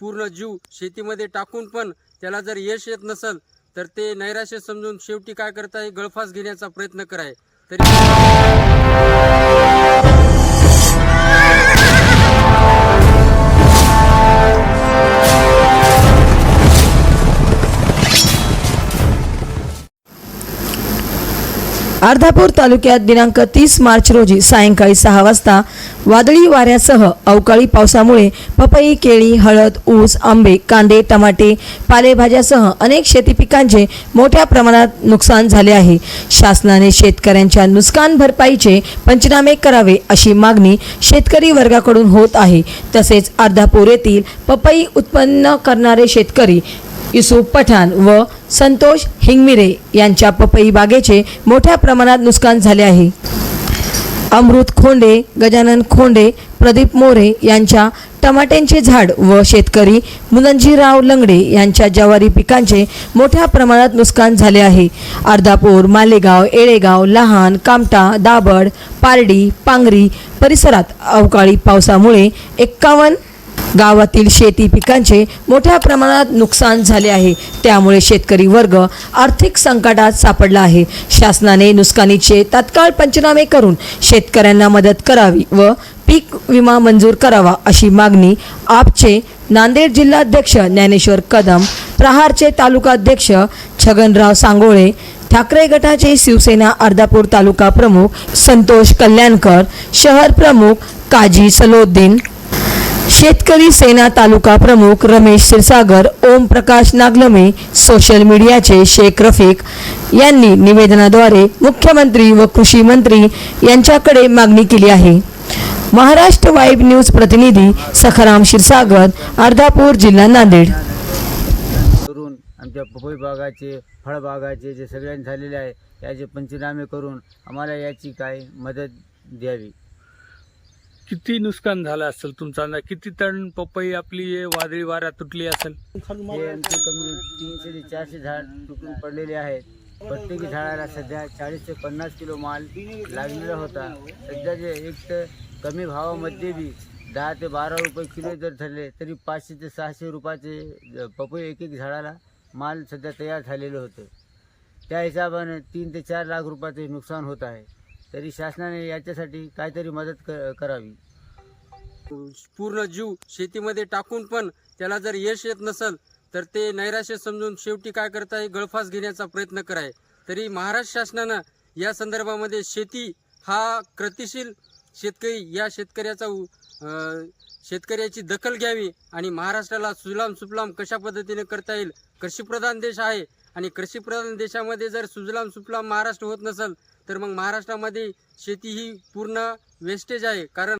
पूर्ण जीव शेतीमध्ये टाकून पण त्याला जर यश येत नसेल तर ते नैराश्य समजून शेवटी काय करताय? गळफास घेण्याचा प्रयत्न कराय. तरी अर्धापूर तालुक्यात दिनांक तीस मार्च रोजी सायंकाळी सहा वाजता वादळी वाऱ्यासह अवकाळी पावसामुळे पपई केळी हळद ऊस आंबे कांदे टमाटे पालेभाज्यासह अनेक शेती पिकांचे मोठ्या प्रमाणात नुकसान झाले आहे. शासनाने शेतकऱ्यांच्या नुकसान भरपाईचे पंचनामे करावे अशी मागणी शेतकरी वर्गाकडून होत आहे. तसेच अर्धापूर येथील पपई उत्पन्न करणारे शेतकरी युसुफ पठाण व संतोष हिंगमिरे यांच्या पपई बागेचे मोठ्या प्रमाणात नुकसान झाले आहे. अमृत खोंडे गजानन खोंडे प्रदीप मोरे यांच्या टमाट्यांचे झाड व शेतकरी मुनंजीराव लंगडे यांच्या ज्वारी पिकांचे मोठ्या प्रमाणात नुकसान झाले आहे. अर्धापूर मालेगाव येळेगाव लहान कामटा दाबड पारडी पांगरी परिसरात अवकाळी पावसामुळे एक्कावन्न गावातील शेती पिकांचे मोठ्या प्रमाणात नुकसान झाले आहे. त्यामुळे शेतकरी वर्ग आर्थिक संकटात सापडला आहे. शासनाने नुकसानीचे तात्काळ पंचनामे करून शेतकऱ्यांना मदत करावी व पीक विमा मंजूर करावा अशी मागणी आपचे नांदेड जिल्हाध्यक्ष ज्ञानेश्वर कदम प्रहारचे तालुकाध्यक्ष छगनराव सांगोळे ठाकरे गटाचे शिवसेना अर्धापूर तालुका प्रमुख संतोष कल्याणकर शहर प्रमुख काजी सलोद्दीन शेतकरी सेना तालुका प्रमुख रमेश क्षीरसागर ओम प्रकाश नागलमे सोशल मीडियाचे शेख रफिक यांनी निवेदनाद्वारे मुख्यमंत्री व कृषी मंत्री यांच्याकडे मागणी केली आहे. महाराष्ट्र वाईब न्यूज प्रतिनिधी सखाराम क्षीरसागर अर्धापूर जिल्हा नांदेड. करून आमच्या पपई भागाचे फळबागाचे जे सगळ्यांनी झालेले आहे याचे पंचनामे करून आम्हाला याची काय मदत द्यावी. किती नुकसान झालं असेल तुमचा अंदाज? किती टन पपई आपली हे वादळी वारा तुटली असेल? हे आमचे कमी तीनशे ते चारशे झाड तुटून पडलेले आहेत. प्रत्येकी झाडाला सध्या चाळीस ते पन्नास किलो माल लागलेला होता. सध्या जे एक तर कमी भावामध्ये बी दहा ते बारा रुपये किलो जर ठरले तरी पाचशे ते सहाशे रुपयाचे पपई एक एक झाडाला माल सध्या तयार झालेलं होतं. त्या हिशोबाने तीन ते चार लाख रुपयाचे नुकसान होत आहे. तरी शासनाने याच्यासाठी काहीतरी मदत क करावी. पूर्ण जीव शेतीमध्ये टाकून पण त्याला जर यश येत नसेल तर ते नैराश्य समजून शेवटी काय करताय? गळफास घेण्याचा प्रयत्न कराय. तरी महाराष्ट्र शासनानं या संदर्भामध्ये शेती हा कृतिशील शेतकरी या शेतकऱ्याचा शेतकऱ्याची दखल घ्यावी आणि महाराष्ट्राला सुजलाम सुफलाम कशा पद्धतीने करता येईल? कृषीप्रधान देश आहे आणि कृषीप्रधान देशामध्ये जर सुजलाम सुफलाम महाराष्ट्र होत नसेल तर मग महाराष्ट्रामध्ये शेती ही पूर्ण वेस्टेज आहे. कारण